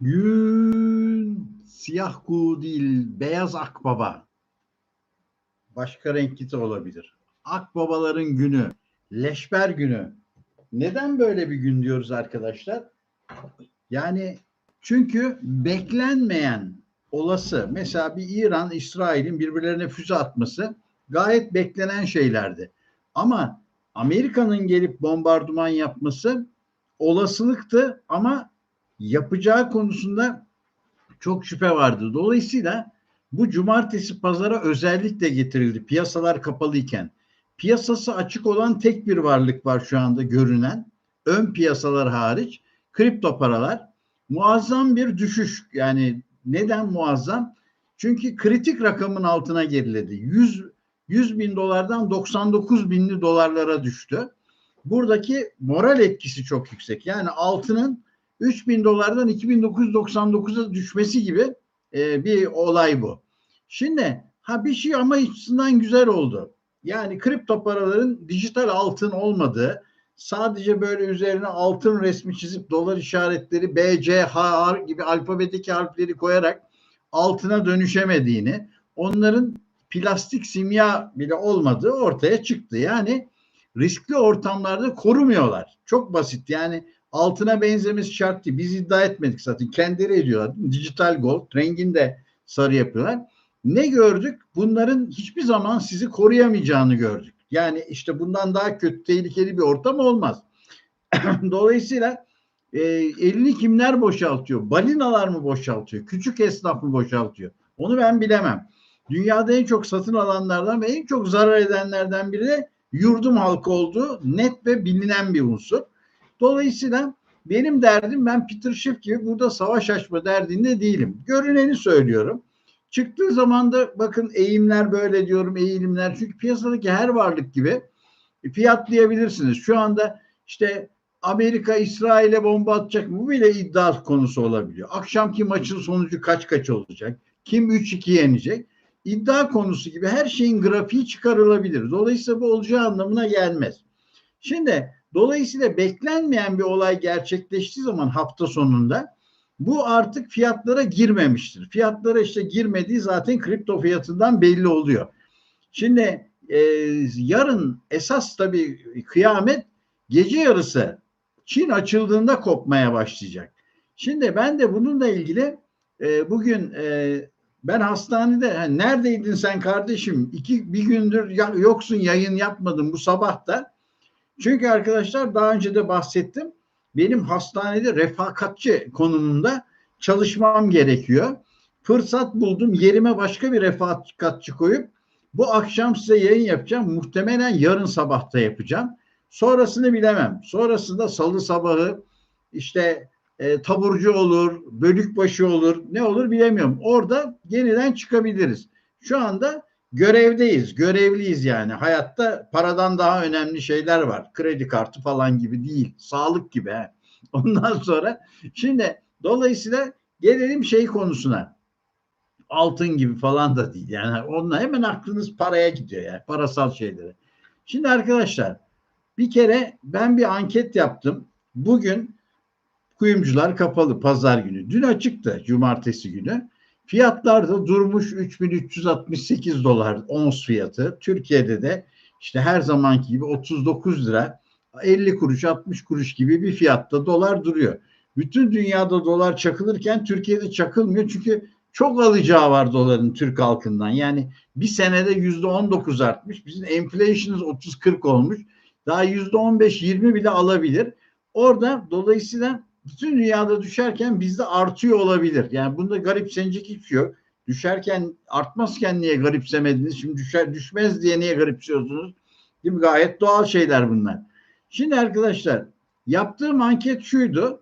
Gün siyah kuğu değil, beyaz akbaba. Başka renkli de olabilir. Akbabaların günü, leşber günü. Neden böyle bir gün diyoruz arkadaşlar? Yani çünkü beklenmeyen olası mesela bir İran, İsrail'in birbirlerine füze atması gayet beklenen şeylerdi. Ama Amerika'nın gelip bombardıman yapması olasılıktı ama yapacağı konusunda çok şüphe vardı. Dolayısıyla bu cumartesi pazara özellikle getirildi piyasalar kapalıyken. Piyasası açık olan tek bir varlık var şu anda görünen. Ön piyasalar hariç kripto paralar muazzam bir düşüş. Yani neden muazzam? Çünkü kritik rakamın altına geriledi. 100 100 bin dolardan 99 binli dolarlara düştü. Buradaki moral etkisi çok yüksek. Yani altının 3 bin dolardan 2999'a düşmesi gibi e, bir olay bu. Şimdi ha bir şey ama açısından güzel oldu. Yani kripto paraların dijital altın olmadığı, sadece böyle üzerine altın resmi çizip dolar işaretleri B, C, H gibi alfabedeki harfleri koyarak altına dönüşemediğini, onların plastik simya bile olmadığı ortaya çıktı. Yani riskli ortamlarda korumuyorlar. Çok basit. Yani altına benzemesi şart değil. Biz iddia etmedik zaten. Kendileri ediyorlar. Dijital gold. Rengini de sarı yapıyorlar. Ne gördük? Bunların hiçbir zaman sizi koruyamayacağını gördük. Yani işte bundan daha kötü, tehlikeli bir ortam olmaz. Dolayısıyla e, elini kimler boşaltıyor? Balinalar mı boşaltıyor? Küçük esnaf mı boşaltıyor? Onu ben bilemem. Dünyada en çok satın alanlardan ve en çok zarar edenlerden biri de yurdum halkı olduğu net ve bilinen bir unsur. Dolayısıyla benim derdim ben Peter Schiff gibi burada savaş açma derdinde değilim. Görüneni söylüyorum. Çıktığı zaman da bakın eğimler böyle diyorum eğilimler. Çünkü piyasadaki her varlık gibi fiyatlayabilirsiniz. Şu anda işte Amerika İsrail'e bomba atacak mı? Bile iddia konusu olabiliyor. Akşamki maçın sonucu kaç kaç olacak? Kim 3-2 yenecek? İddia konusu gibi her şeyin grafiği çıkarılabilir. Dolayısıyla bu olacağı anlamına gelmez. Şimdi dolayısıyla beklenmeyen bir olay gerçekleştiği zaman hafta sonunda bu artık fiyatlara girmemiştir. Fiyatlara işte girmediği zaten kripto fiyatından belli oluyor. Şimdi e, yarın esas tabii kıyamet gece yarısı Çin açıldığında kopmaya başlayacak. Şimdi ben de bununla ilgili e, bugün e, ben hastanede neredeydin sen kardeşim? İki bir gündür yoksun yayın yapmadım bu sabah da. Çünkü arkadaşlar daha önce de bahsettim. Benim hastanede refakatçi konumunda çalışmam gerekiyor. Fırsat buldum. Yerime başka bir refakatçi koyup bu akşam size yayın yapacağım. Muhtemelen yarın sabahta yapacağım. Sonrasını bilemem. Sonrasında salı sabahı işte e, taburcu olur, bölükbaşı olur, ne olur bilemiyorum. Orada yeniden çıkabiliriz. Şu anda görevdeyiz, görevliyiz yani. Hayatta paradan daha önemli şeyler var. Kredi kartı falan gibi değil, sağlık gibi. He. Ondan sonra şimdi dolayısıyla gelelim şey konusuna. Altın gibi falan da değil. Yani onunla hemen aklınız paraya gidiyor yani parasal şeylere. Şimdi arkadaşlar bir kere ben bir anket yaptım. Bugün kuyumcular kapalı pazar günü. Dün açıktı cumartesi günü. Fiyatlar da durmuş 3368 dolar ons fiyatı. Türkiye'de de işte her zamanki gibi 39 lira 50 kuruş 60 kuruş gibi bir fiyatta dolar duruyor. Bütün dünyada dolar çakılırken Türkiye'de çakılmıyor çünkü çok alacağı var doların Türk halkından. Yani bir senede yüzde 19 artmış. Bizim enflasyonumuz 30-40 olmuş. Daha yüzde 15-20 bile alabilir. Orada dolayısıyla bütün dünyada düşerken bizde artıyor olabilir. Yani bunda garipsenecek hiçbir şey yok. Düşerken artmazken niye garipsemediniz? Şimdi düşer düşmez diye niye garipsiyorsunuz? Değil mi? Gayet doğal şeyler bunlar. Şimdi arkadaşlar yaptığım anket şuydu.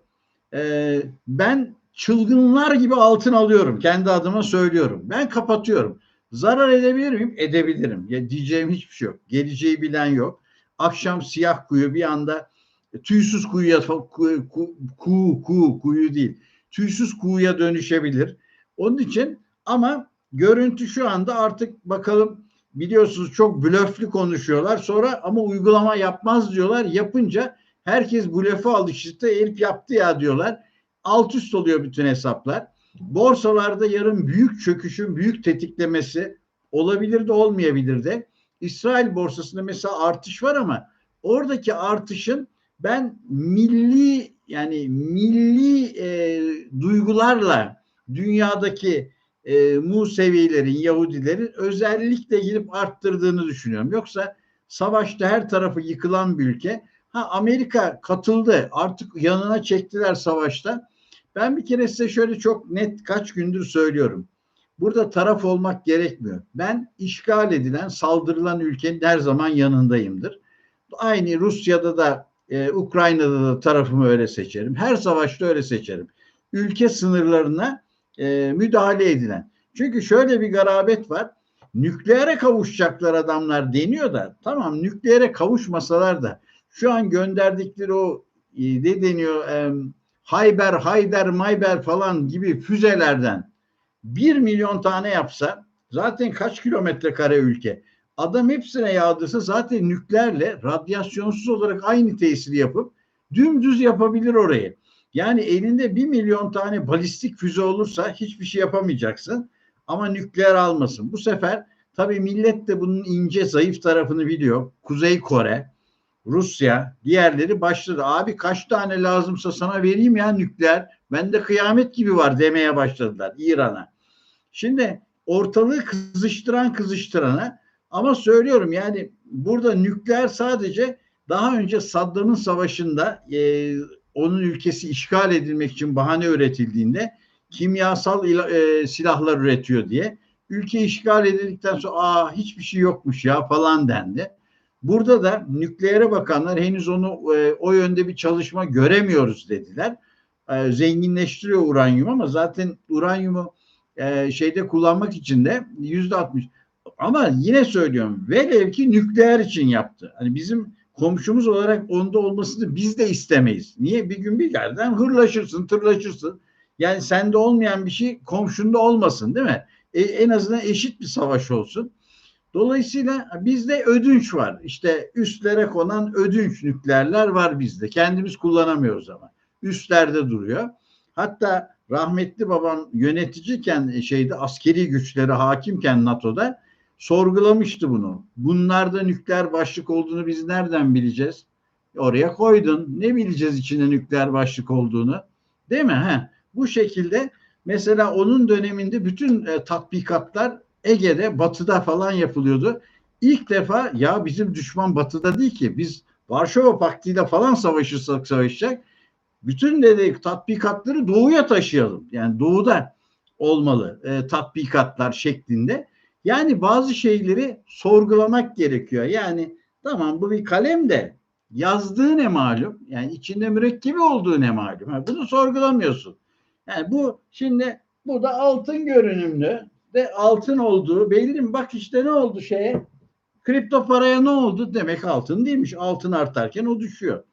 Ee, ben çılgınlar gibi altın alıyorum. Kendi adıma söylüyorum. Ben kapatıyorum. Zarar edebilir miyim? Edebilirim. Ya diyeceğim hiçbir şey yok. Geleceği bilen yok. Akşam siyah kuyu bir anda tüysüz kuyuya ku, ku, ku, ku, kuyu değil. Tüysüz kuyuya dönüşebilir. Onun için ama görüntü şu anda artık bakalım biliyorsunuz çok blöflü konuşuyorlar. Sonra ama uygulama yapmaz diyorlar. Yapınca herkes blöfe alıştı. Elif yaptı ya diyorlar. alt üst oluyor bütün hesaplar. Borsalarda yarın büyük çöküşün, büyük tetiklemesi olabilir de olmayabilir de. İsrail borsasında mesela artış var ama oradaki artışın ben milli yani milli e, duygularla dünyadaki e, Musevilerin, Yahudilerin özellikle gelip arttırdığını düşünüyorum. Yoksa savaşta her tarafı yıkılan bir ülke. Ha Amerika katıldı. Artık yanına çektiler savaşta. Ben bir kere size şöyle çok net kaç gündür söylüyorum. Burada taraf olmak gerekmiyor. Ben işgal edilen, saldırılan ülkenin her zaman yanındayımdır. Aynı Rusya'da da, e, Ukrayna'da da tarafımı öyle seçerim. Her savaşta öyle seçerim. Ülke sınırlarına e, müdahale edilen. Çünkü şöyle bir garabet var. Nükleere kavuşacaklar adamlar deniyor da tamam nükleere kavuşmasalar da şu an gönderdikleri o e, ne deniyor e, Hayber, Hayder, Mayber falan gibi füzelerden bir milyon tane yapsa zaten kaç kilometre kare ülke adam hepsine yağdırsa zaten nükleerle radyasyonsuz olarak aynı tesiri yapıp dümdüz yapabilir orayı. Yani elinde bir milyon tane balistik füze olursa hiçbir şey yapamayacaksın. Ama nükleer almasın. Bu sefer tabii millet de bunun ince zayıf tarafını biliyor. Kuzey Kore, Rusya, diğerleri başladı. Abi kaç tane lazımsa sana vereyim ya nükleer. Bende kıyamet gibi var demeye başladılar İran'a. Şimdi ortalığı kızıştıran kızıştırana ama söylüyorum yani burada nükleer sadece daha önce Saddam'ın savaşında e, onun ülkesi işgal edilmek için bahane üretildiğinde kimyasal e, silahlar üretiyor diye ülke işgal edildikten sonra aa hiçbir şey yokmuş ya falan dendi. Burada da nükleere bakanlar henüz onu e, o yönde bir çalışma göremiyoruz dediler. E, zenginleştiriyor uranyum ama zaten uranyumu e, şeyde kullanmak için de yüzde altmış. Ama yine söylüyorum velev ki nükleer için yaptı. Hani bizim komşumuz olarak onda olmasını biz de istemeyiz. Niye? Bir gün bir yerden hırlaşırsın, tırlaşırsın. Yani sende olmayan bir şey komşunda olmasın değil mi? E, en azından eşit bir savaş olsun. Dolayısıyla bizde ödünç var. İşte üstlere konan ödünç nükleerler var bizde. Kendimiz kullanamıyoruz ama. Üstlerde duruyor. Hatta rahmetli babam yöneticiyken şeyde askeri güçleri hakimken NATO'da sorgulamıştı bunu. Bunlarda nükleer başlık olduğunu biz nereden bileceğiz? Oraya koydun. Ne bileceğiz içinde nükleer başlık olduğunu? Değil mi? He. Bu şekilde mesela onun döneminde bütün e, tatbikatlar Ege'de, Batı'da falan yapılıyordu. İlk defa ya bizim düşman Batı'da değil ki. Biz Varşova Paktı ile falan savaşırsak savaşacak. Bütün dedi tatbikatları doğuya taşıyalım. Yani doğuda olmalı e, tatbikatlar şeklinde. Yani bazı şeyleri sorgulamak gerekiyor. Yani tamam bu bir kalem de yazdığı ne malum? Yani içinde mürekkebi olduğu ne malum? Ha, bunu sorgulamıyorsun. Yani bu şimdi bu da altın görünümlü de altın olduğu belli mi? Bak işte ne oldu şeye? Kripto paraya ne oldu? Demek altın değilmiş. Altın artarken o düşüyor.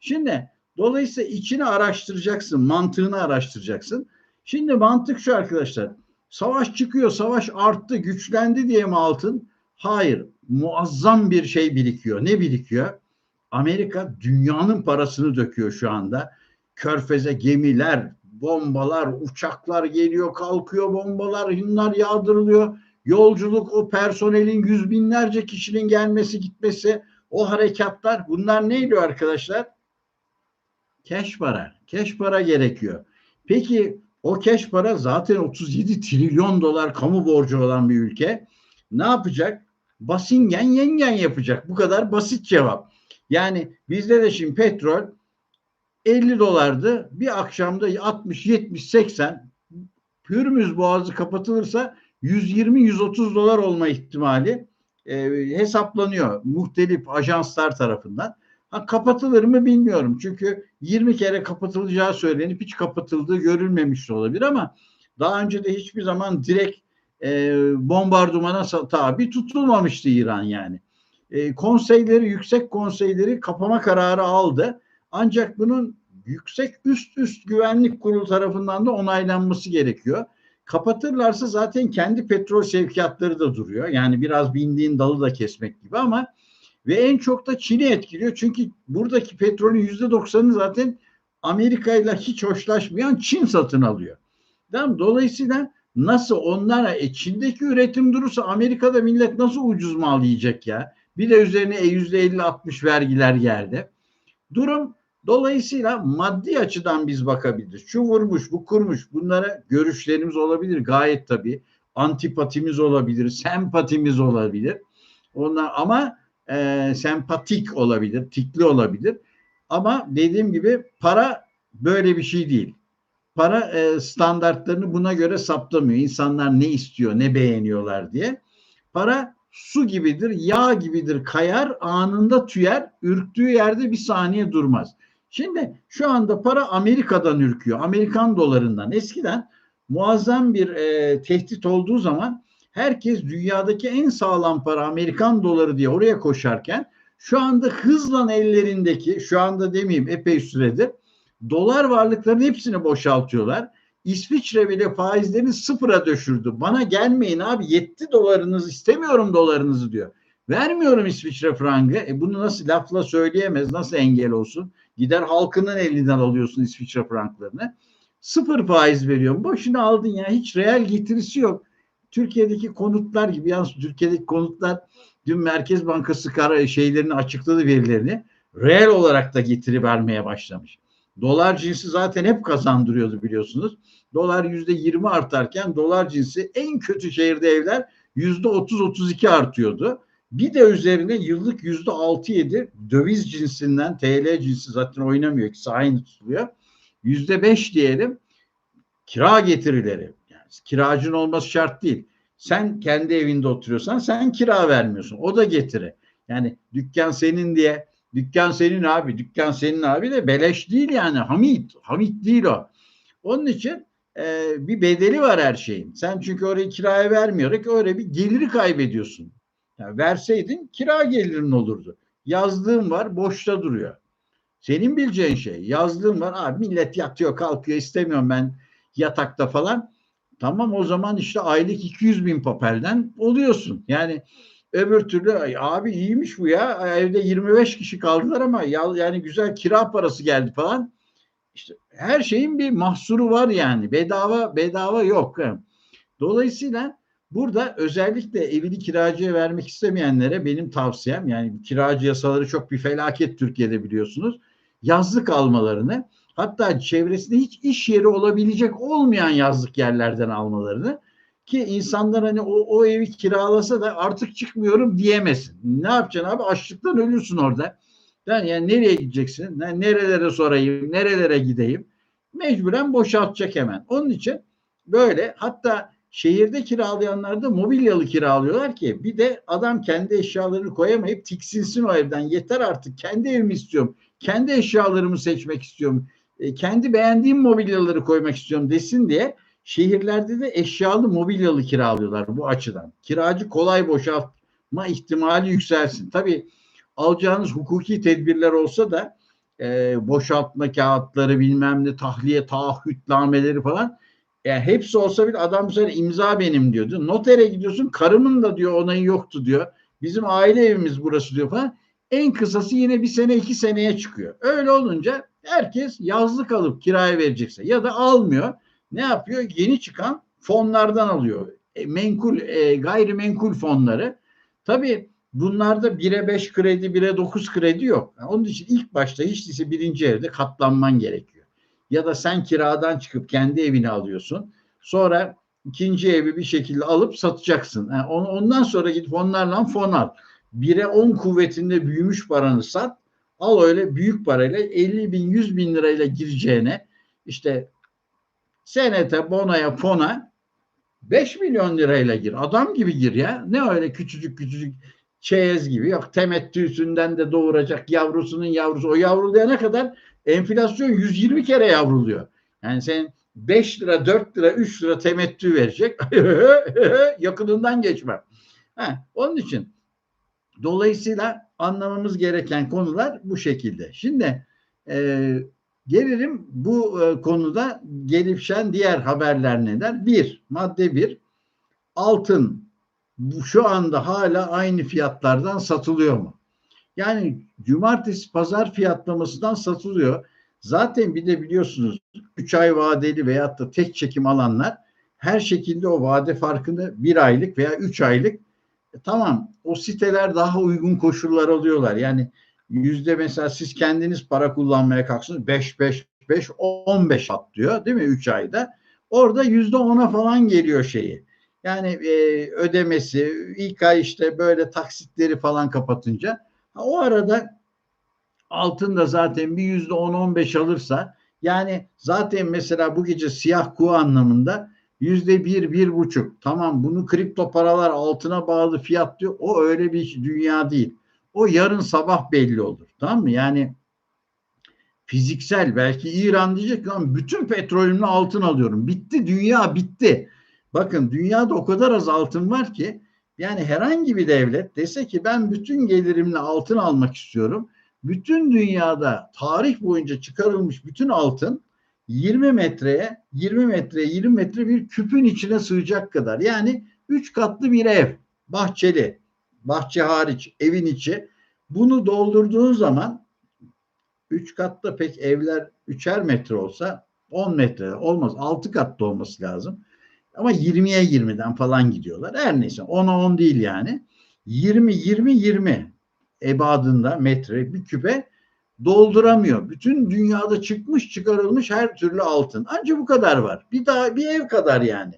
Şimdi dolayısıyla içini araştıracaksın, mantığını araştıracaksın. Şimdi mantık şu arkadaşlar. Savaş çıkıyor, savaş arttı, güçlendi diye mi altın? Hayır, muazzam bir şey birikiyor. Ne birikiyor? Amerika dünyanın parasını döküyor şu anda. Körfeze gemiler, bombalar, uçaklar geliyor, kalkıyor bombalar, bunlar yağdırılıyor. Yolculuk, o personelin yüz binlerce kişinin gelmesi, gitmesi, o harekatlar bunlar neydi arkadaşlar? Keş para. Keş para gerekiyor. Peki o keş para zaten 37 trilyon dolar kamu borcu olan bir ülke. Ne yapacak? Basingen yengen yapacak. Bu kadar basit cevap. Yani bizde de şimdi petrol 50 dolardı. Bir akşamda 60, 70, 80 Pürmüz boğazı kapatılırsa 120-130 dolar olma ihtimali e, hesaplanıyor muhtelif ajanslar tarafından. Ha, kapatılır mı bilmiyorum. Çünkü 20 kere kapatılacağı söylenip hiç kapatıldığı görülmemiş olabilir ama daha önce de hiçbir zaman direkt e, bombardımana tabi tutulmamıştı İran yani. E, konseyleri, yüksek konseyleri kapama kararı aldı. Ancak bunun yüksek üst üst güvenlik kurulu tarafından da onaylanması gerekiyor. Kapatırlarsa zaten kendi petrol sevkiyatları da duruyor. Yani biraz bindiğin dalı da kesmek gibi ama ve en çok da Çin'i etkiliyor. Çünkü buradaki petrolün yüzde doksanı zaten Amerika ile hiç hoşlaşmayan Çin satın alıyor. Tamam Dolayısıyla nasıl onlara e, Çin'deki üretim durursa Amerika'da millet nasıl ucuz mal yiyecek ya? Bir de üzerine e, yüzde 50-60 vergiler geldi. Durum dolayısıyla maddi açıdan biz bakabiliriz. Şu vurmuş, bu kurmuş. Bunlara görüşlerimiz olabilir gayet tabii. Antipatimiz olabilir, sempatimiz olabilir. Onlar ama e, sempatik olabilir, tikli olabilir. Ama dediğim gibi para böyle bir şey değil. Para e, standartlarını buna göre saptamıyor. İnsanlar ne istiyor, ne beğeniyorlar diye. Para su gibidir, yağ gibidir, kayar, anında tüyer, ürktüğü yerde bir saniye durmaz. Şimdi şu anda para Amerika'dan ürküyor, Amerikan dolarından. Eskiden muazzam bir e, tehdit olduğu zaman herkes dünyadaki en sağlam para Amerikan doları diye oraya koşarken şu anda hızla ellerindeki, şu anda demeyeyim epey süredir dolar varlıklarının hepsini boşaltıyorlar. İsviçre bile faizlerini sıfıra düşürdü. Bana gelmeyin abi yetti dolarınız istemiyorum dolarınızı diyor. Vermiyorum İsviçre frangı. E bunu nasıl lafla söyleyemez. Nasıl engel olsun? Gider halkının elinden alıyorsun İsviçre franklarını. Sıfır faiz veriyorum. Boşuna aldın ya. Hiç reel getirisi yok. Türkiye'deki konutlar gibi. Yalnız Türkiye'deki konutlar dün Merkez Bankası kara şeylerini açıkladı verilerini. Reel olarak da getiri vermeye başlamış. Dolar cinsi zaten hep kazandırıyordu biliyorsunuz. Dolar yüzde yirmi artarken dolar cinsi en kötü şehirde evler yüzde otuz otuz iki artıyordu. Bir de üzerine yıllık yüzde altı yedi döviz cinsinden TL cinsi zaten oynamıyor. İkisi aynı tutuluyor. Yüzde beş diyelim kira getirileri. Kiracın olması şart değil. Sen kendi evinde oturuyorsan sen kira vermiyorsun. O da getiri. Yani dükkan senin diye Dükkan senin abi, dükkan senin abi de beleş değil yani. Hamit, Hamit değil o. Onun için e, bir bedeli var her şeyin. Sen çünkü orayı kiraya vermeyerek öyle bir geliri kaybediyorsun. Yani verseydin kira gelirin olurdu. Yazdığın var boşta duruyor. Senin bileceğin şey. Yazdığın var abi millet yatıyor kalkıyor istemiyorum ben yatakta falan. Tamam o zaman işte aylık 200 bin papelden oluyorsun. Yani Öbür türlü abi iyiymiş bu ya. Evde 25 kişi kaldılar ama ya, yani güzel kira parası geldi falan. İşte her şeyin bir mahsuru var yani. Bedava bedava yok. Dolayısıyla burada özellikle evini kiracıya vermek istemeyenlere benim tavsiyem yani kiracı yasaları çok bir felaket Türkiye'de biliyorsunuz. Yazlık almalarını hatta çevresinde hiç iş yeri olabilecek olmayan yazlık yerlerden almalarını ki insanlar hani o, o evi kiralasa da artık çıkmıyorum diyemesin. Ne yapacaksın abi? Açlıktan ölürsün orada. Yani, yani nereye gideceksin? Yani nerelere sorayım? Nerelere gideyim? Mecburen boşaltacak hemen. Onun için böyle hatta şehirde kiralayanlar da mobilyalı kiralıyorlar ki bir de adam kendi eşyalarını koyamayıp tiksinsin o evden. Yeter artık kendi evimi istiyorum. Kendi eşyalarımı seçmek istiyorum. E, kendi beğendiğim mobilyaları koymak istiyorum desin diye Şehirlerde de eşyalı mobilyalı kiralıyorlar bu açıdan. Kiracı kolay boşaltma ihtimali yükselsin. Tabii alacağınız hukuki tedbirler olsa da e, boşaltma kağıtları bilmem ne tahliye taahhütnameleri falan yani hepsi olsa bir adam bu imza benim diyordu. Notere gidiyorsun karımın da diyor onayı yoktu diyor. Bizim aile evimiz burası diyor falan. En kısası yine bir sene iki seneye çıkıyor. Öyle olunca herkes yazlık alıp kiraya verecekse ya da almıyor ne yapıyor? Yeni çıkan fonlardan alıyor. E, menkul, e, gayrimenkul fonları. Tabii bunlarda 1'e 5 kredi, 1'e 9 kredi yok. Yani onun için ilk başta hiç değilse birinci evde katlanman gerekiyor. Ya da sen kiradan çıkıp kendi evini alıyorsun. Sonra ikinci evi bir şekilde alıp satacaksın. Yani ondan sonra gidip onlarla fon al. 1'e 10 kuvvetinde büyümüş paranı sat. Al öyle büyük parayla 50 bin 100 bin lirayla gireceğine işte senete bonoya fona 5 milyon lirayla gir. Adam gibi gir ya. Ne öyle küçücük küçücük çeyez gibi. Yok temettüsünden de doğuracak yavrusunun yavrusu. O yavruluyana kadar enflasyon 120 kere yavruluyor. Yani sen 5 lira, 4 lira, 3 lira temettü verecek. Yakınından geçme. Ha, onun için dolayısıyla anlamamız gereken konular bu şekilde. Şimdi e, Gelirim bu e, konuda gelişen diğer haberler neler? Bir, madde bir, altın şu anda hala aynı fiyatlardan satılıyor mu? Yani cumartesi pazar fiyatlamasından satılıyor. Zaten bir de biliyorsunuz 3 ay vadeli veyahut da tek çekim alanlar her şekilde o vade farkını bir aylık veya üç aylık e, tamam o siteler daha uygun koşullar alıyorlar. Yani yüzde mesela siz kendiniz para kullanmaya kalksınız 5 5 5 15 atlıyor değil mi 3 ayda. Orada yüzde 10'a falan geliyor şeyi. Yani e, ödemesi ilk ay işte böyle taksitleri falan kapatınca o arada altın da zaten bir yüzde 10-15 alırsa yani zaten mesela bu gece siyah kuğu anlamında yüzde bir, bir buçuk. Tamam bunu kripto paralar altına bağlı fiyat diyor. O öyle bir dünya değil. O yarın sabah belli olur. Tamam mı? Yani fiziksel belki İran diyecek lan bütün petrolümle altın alıyorum. Bitti dünya bitti. Bakın dünyada o kadar az altın var ki yani herhangi bir devlet dese ki ben bütün gelirimle altın almak istiyorum. Bütün dünyada tarih boyunca çıkarılmış bütün altın 20 metreye 20 metre 20 metre bir küpün içine sığacak kadar. Yani 3 katlı bir ev. Bahçeli. Bahçe hariç evin içi. Bunu doldurduğun zaman 3 katlı pek evler 3'er metre olsa 10 metre olmaz. 6 katlı olması lazım. Ama 20'ye 20'den falan gidiyorlar. Her neyse 10'a 10 değil yani. 20 20 20 ebadında metre bir küpe dolduramıyor. Bütün dünyada çıkmış çıkarılmış her türlü altın. Ancak bu kadar var. Bir daha bir ev kadar yani.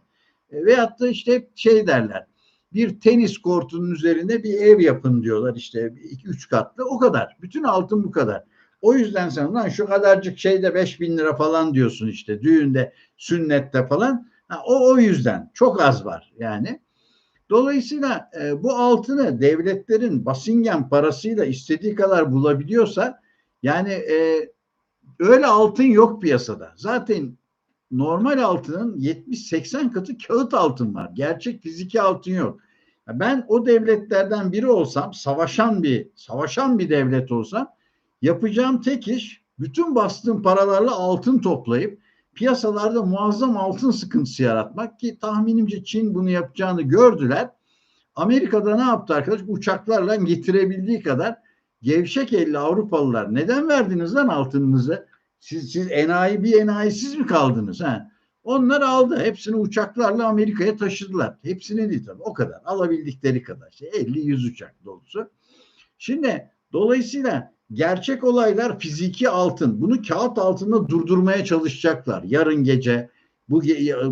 E, veyahut da işte şey derler. Bir tenis kortunun üzerine bir ev yapın diyorlar işte iki, üç katlı. O kadar. Bütün altın bu kadar. O yüzden sen lan şu kadarcık şeyde beş bin lira falan diyorsun işte düğünde, sünnette falan. Ha, o o yüzden çok az var yani. Dolayısıyla e, bu altını devletlerin Basingen parasıyla istediği kadar bulabiliyorsa yani e, öyle altın yok piyasada. Zaten normal altının 70-80 katı kağıt altın var. Gerçek fiziki altın yok. Ben o devletlerden biri olsam, savaşan bir savaşan bir devlet olsam yapacağım tek iş bütün bastığım paralarla altın toplayıp piyasalarda muazzam altın sıkıntısı yaratmak ki tahminimce Çin bunu yapacağını gördüler. Amerika'da ne yaptı arkadaş? Uçaklarla getirebildiği kadar gevşek elli Avrupalılar neden verdiniz lan altınınızı? Siz, siz enayi bir enayi siz mi kaldınız? Ha? Onlar aldı. Hepsini uçaklarla Amerika'ya taşıdılar. Hepsini değil tabii. O kadar. Alabildikleri kadar. İşte 50-100 uçak dolusu. Şimdi dolayısıyla gerçek olaylar fiziki altın. Bunu kağıt altında durdurmaya çalışacaklar. Yarın gece bu,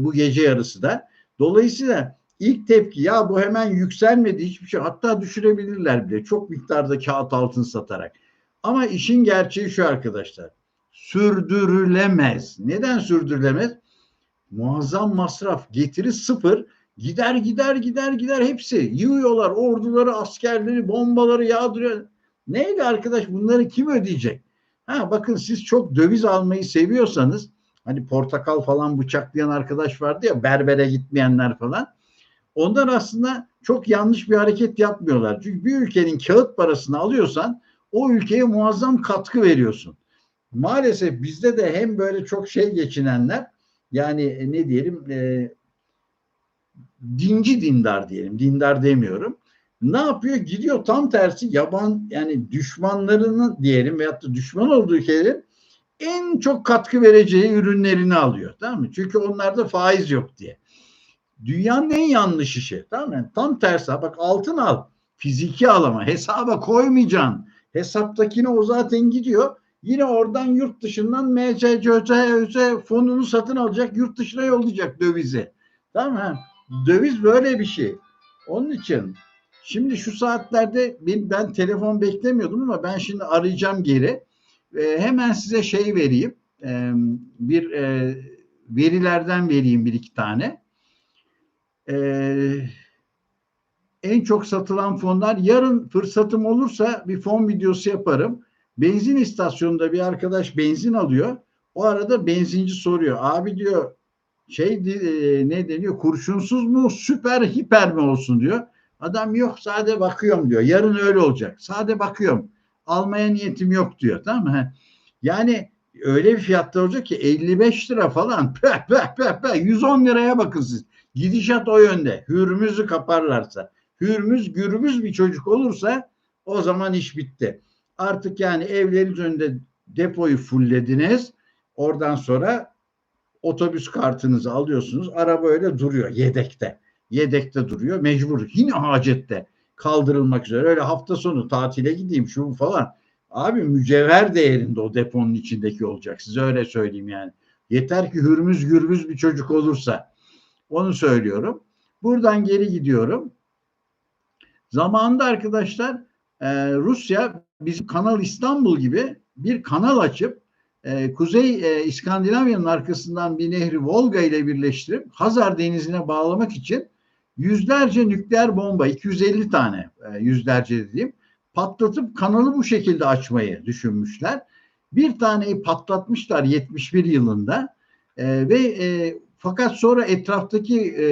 bu gece yarısı da. Dolayısıyla ilk tepki ya bu hemen yükselmedi hiçbir şey. Hatta düşürebilirler bile çok miktarda kağıt altın satarak. Ama işin gerçeği şu arkadaşlar. Sürdürülemez. Neden sürdürülemez? Muazzam masraf, getiri sıfır. Gider gider gider gider hepsi. Yığıyorlar orduları, askerleri, bombaları yağdırıyor. Neydi arkadaş bunları kim ödeyecek? Ha bakın siz çok döviz almayı seviyorsanız hani portakal falan bıçaklayan arkadaş vardı ya berbere gitmeyenler falan. Onlar aslında çok yanlış bir hareket yapmıyorlar. Çünkü bir ülkenin kağıt parasını alıyorsan o ülkeye muazzam katkı veriyorsun. Maalesef bizde de hem böyle çok şey geçinenler yani e, ne diyelim e, dinci dindar diyelim. Dindar demiyorum. Ne yapıyor? Gidiyor tam tersi yaban yani düşmanlarının diyelim veyahut da düşman olduğu ülkelerin en çok katkı vereceği ürünlerini alıyor. Tamam mı? Çünkü onlarda faiz yok diye. Dünyanın en yanlış işi. Tamam mı? tam tersi. Bak altın al. Fiziki al ama hesaba koymayacaksın. Hesaptakine o zaten gidiyor. Yine oradan yurt dışından MCCÖZ fonunu satın alacak, yurt dışına yollayacak dövizi. Tamam mı? Döviz böyle bir şey. Onun için şimdi şu saatlerde ben, ben telefon beklemiyordum ama ben şimdi arayacağım geri. E, hemen size şey vereyim. E, bir e, verilerden vereyim bir iki tane e, en çok satılan fonlar yarın fırsatım olursa bir fon videosu yaparım. Benzin istasyonunda bir arkadaş benzin alıyor. O arada benzinci soruyor. Abi diyor şey e, ne deniyor kurşunsuz mu süper hiper mi olsun diyor. Adam yok sade bakıyorum diyor. Yarın öyle olacak. Sade bakıyorum. Almaya niyetim yok diyor. Tamam mı? Yani öyle bir fiyatta olacak ki 55 lira falan. Peh, peh, peh, peh. 110 liraya bakın siz. Gidişat o yönde. Hürmüz'ü kaparlarsa, Hürmüz gürbüz bir çocuk olursa o zaman iş bitti. Artık yani evlerin önünde depoyu fulllediniz. Oradan sonra otobüs kartınızı alıyorsunuz. Araba öyle duruyor yedekte. Yedekte duruyor. Mecbur yine hacette kaldırılmak üzere. Öyle hafta sonu tatile gideyim şu falan. Abi mücevher değerinde o deponun içindeki olacak. Size öyle söyleyeyim yani. Yeter ki hürmüz gürbüz bir çocuk olursa. Onu söylüyorum. Buradan geri gidiyorum. Zamanında arkadaşlar e, Rusya bizim Kanal İstanbul gibi bir kanal açıp e, Kuzey e, İskandinavya'nın arkasından bir nehri Volga ile birleştirip Hazar Denizi'ne bağlamak için yüzlerce nükleer bomba, 250 tane e, yüzlerce dediğim patlatıp kanalı bu şekilde açmayı düşünmüşler. Bir taneyi patlatmışlar 71 yılında e, ve e, fakat sonra etraftaki e,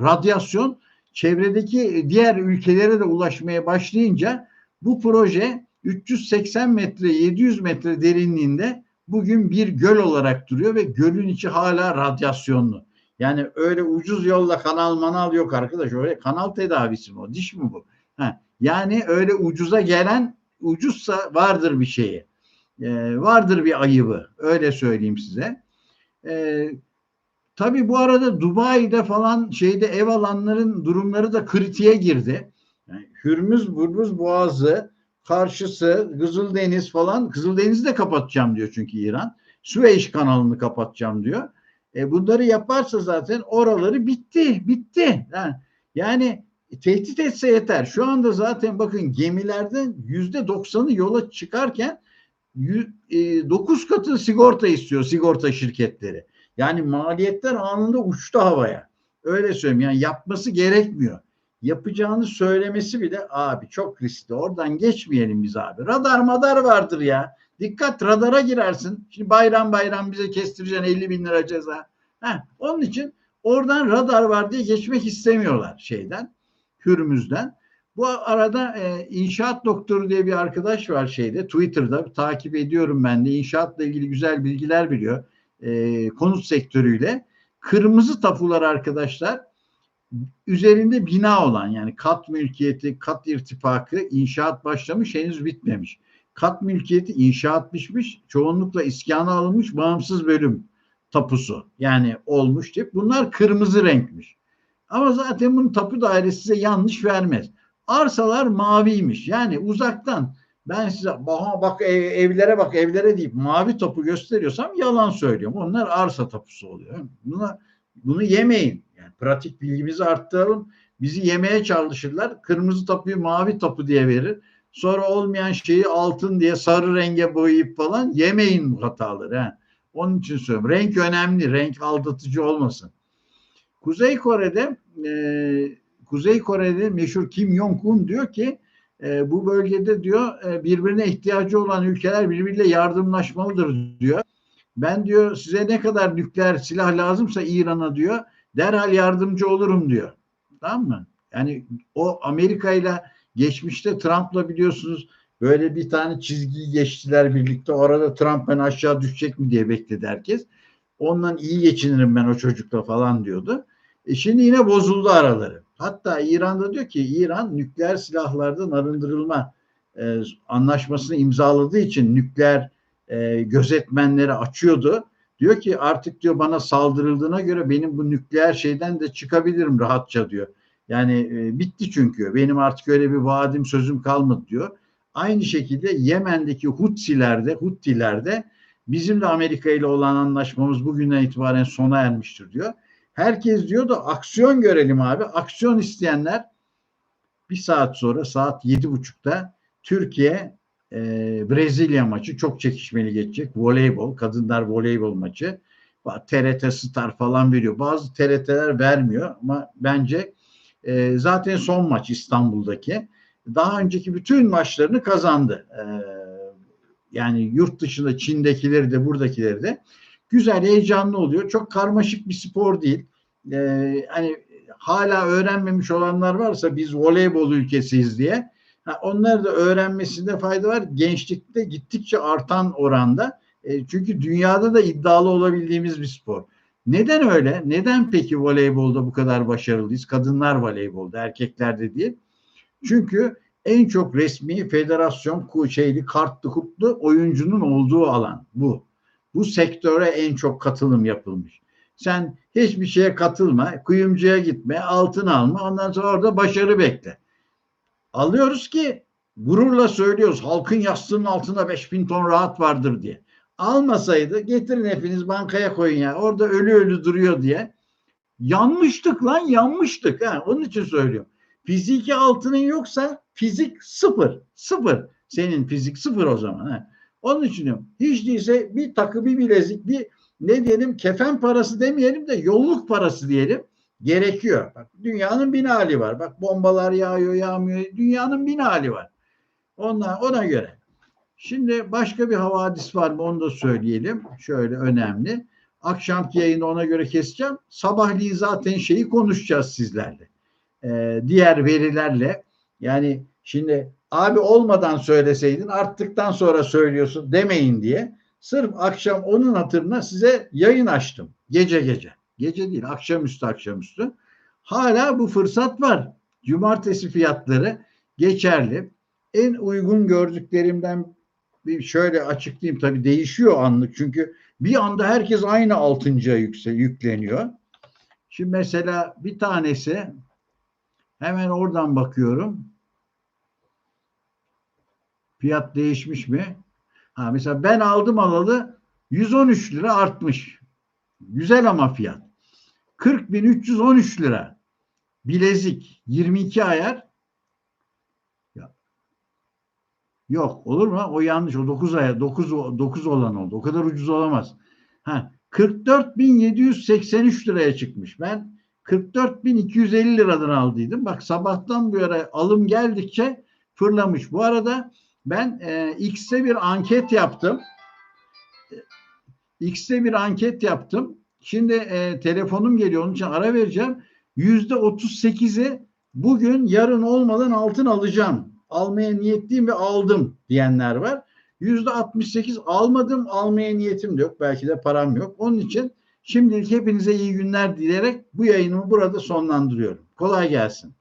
radyasyon çevredeki diğer ülkelere de ulaşmaya başlayınca bu proje 380 metre 700 metre derinliğinde bugün bir göl olarak duruyor ve gölün içi hala radyasyonlu. Yani öyle ucuz yolla kanal manal yok arkadaş. Öyle kanal tedavisi mi o? Diş mi bu? Ha, yani öyle ucuza gelen ucuzsa vardır bir şeyi. Ee, vardır bir ayıbı. Öyle söyleyeyim size. Ee, tabii bu arada Dubai'de falan şeyde ev alanların durumları da kritiğe girdi. Yani Hürmüz Burmuz Boğazı karşısı Kızıldeniz falan Kızıldeniz'i de kapatacağım diyor çünkü İran. Süveyş kanalını kapatacağım diyor. E bunları yaparsa zaten oraları bitti, bitti. Yani, yani tehdit etse yeter. Şu anda zaten bakın gemilerden yüzde doksanı yola çıkarken e, dokuz katı sigorta istiyor sigorta şirketleri. Yani maliyetler anında uçtu havaya. Öyle söyleyeyim. Yani yapması gerekmiyor. Yapacağını söylemesi bile abi çok riskli. Oradan geçmeyelim biz abi. Radar madar vardır ya. Dikkat radara girersin. Şimdi bayram bayram bize kestireceksin 50 bin lira ceza. Heh, onun için oradan radar var diye geçmek istemiyorlar şeyden. Hürmüz'den. Bu arada e, inşaat doktoru diye bir arkadaş var şeyde Twitter'da takip ediyorum ben de inşaatla ilgili güzel bilgiler biliyor e, konut sektörüyle. Kırmızı tapular arkadaşlar üzerinde bina olan yani kat mülkiyeti, kat irtifakı inşaat başlamış henüz bitmemiş. Kat mülkiyeti inşaat bitmiş, çoğunlukla iskana alınmış bağımsız bölüm tapusu yani olmuş tip. Bunlar kırmızı renkmiş. Ama zaten bunun tapu dairesi size yanlış vermez. Arsalar maviymiş. Yani uzaktan ben size bak ev, evlere bak evlere deyip mavi topu gösteriyorsam yalan söylüyorum. Onlar arsa tapusu oluyor. Buna, bunu yemeyin. Yani pratik bilgimizi arttıralım. Bizi yemeye çalışırlar. Kırmızı tapuyu mavi tapu diye verir. Sonra olmayan şeyi altın diye sarı renge boyayıp falan yemeyin bu hataları. He. Onun için söylüyorum. Renk önemli. Renk aldatıcı olmasın. Kuzey Kore'de e, Kuzey Kore'de meşhur Kim Jong-un diyor ki e, bu bölgede diyor e, birbirine ihtiyacı olan ülkeler birbiriyle yardımlaşmalıdır diyor. Ben diyor size ne kadar nükleer silah lazımsa İran'a diyor derhal yardımcı olurum diyor. Tamam mı? Yani o Amerika ile geçmişte Trump'la biliyorsunuz böyle bir tane çizgiyi geçtiler birlikte. Orada Trump ben aşağı düşecek mi diye bekledi herkes. Ondan iyi geçinirim ben o çocukla falan diyordu. E şimdi yine bozuldu araları. Hatta İran'da diyor ki İran nükleer silahlardan arındırılma e, anlaşmasını imzaladığı için nükleer e, gözetmenleri açıyordu. Diyor ki artık diyor bana saldırıldığına göre benim bu nükleer şeyden de çıkabilirim rahatça diyor. Yani e, bitti çünkü benim artık öyle bir vaadim sözüm kalmadı diyor. Aynı şekilde Yemen'deki Hutsilerde, Huttilerde bizim de Amerika ile olan anlaşmamız bugünden itibaren sona ermiştir diyor. Herkes diyor da aksiyon görelim abi. Aksiyon isteyenler bir saat sonra saat yedi buçukta Türkiye e, Brezilya maçı çok çekişmeli geçecek. Voleybol, kadınlar voleybol maçı. TRT Star falan veriyor. Bazı TRT'ler vermiyor ama bence e, zaten son maç İstanbul'daki. Daha önceki bütün maçlarını kazandı. E, yani yurt dışında Çin'dekileri de buradakileri de güzel, heyecanlı oluyor. Çok karmaşık bir spor değil. Ee, hani hala öğrenmemiş olanlar varsa biz voleybol ülkesiyiz diye ha, onlar da öğrenmesinde fayda var. Gençlikte gittikçe artan oranda. E, çünkü dünyada da iddialı olabildiğimiz bir spor. Neden öyle? Neden peki voleybolda bu kadar başarılıyız? Kadınlar voleybolda, erkeklerde değil. Çünkü en çok resmi federasyon şeyli kartlı kutlu oyuncunun olduğu alan bu. Bu sektöre en çok katılım yapılmış. Sen hiçbir şeye katılma, kuyumcuya gitme, altın alma, ondan sonra orada başarı bekle. Alıyoruz ki gururla söylüyoruz halkın yastığının altında 5000 ton rahat vardır diye. Almasaydı getirin hepiniz bankaya koyun ya orada ölü ölü duruyor diye. Yanmıştık lan yanmıştık. Ha, onun için söylüyorum. Fiziki altının yoksa fizik sıfır. Sıfır. Senin fizik sıfır o zaman. Ha. Onun için. Hiç değilse bir takı bir bilezik bir ne diyelim kefen parası demeyelim de yolluk parası diyelim. Gerekiyor. Bak, dünyanın bin hali var. Bak bombalar yağıyor yağmıyor. Dünyanın bin hali var. Ona, ona göre. Şimdi başka bir havadis var mı onu da söyleyelim. Şöyle önemli. Akşamki yayını ona göre keseceğim. Sabahleyin zaten şeyi konuşacağız sizlerle. Ee, diğer verilerle. Yani şimdi abi olmadan söyleseydin arttıktan sonra söylüyorsun demeyin diye. Sırf akşam onun hatırına size yayın açtım. Gece gece. Gece değil akşamüstü akşamüstü. Hala bu fırsat var. Cumartesi fiyatları geçerli. En uygun gördüklerimden bir şöyle açıklayayım tabii değişiyor anlık çünkü bir anda herkes aynı altıncıya yükse, yükleniyor. Şimdi mesela bir tanesi hemen oradan bakıyorum. Fiyat değişmiş mi? Ha mesela ben aldım alalı 113 lira artmış. Güzel ama fiyat. 40.313 lira. Bilezik 22 ayar. Ya. Yok olur mu? O yanlış. O 9 ayar 9 9 olan oldu. O kadar ucuz olamaz. Ha 44.783 liraya çıkmış. Ben 44.250 liradan aldıydım. Bak sabahtan bu yana alım geldikçe fırlamış. Bu arada ben e, X'te bir anket yaptım. X'te bir anket yaptım. Şimdi e, telefonum geliyor onun için ara vereceğim. Yüzde 38'i bugün yarın olmadan altın alacağım. Almaya niyetliyim ve aldım diyenler var. Yüzde 68 almadım almaya niyetim de yok. Belki de param yok. Onun için şimdilik hepinize iyi günler dileyerek bu yayınımı burada sonlandırıyorum. Kolay gelsin.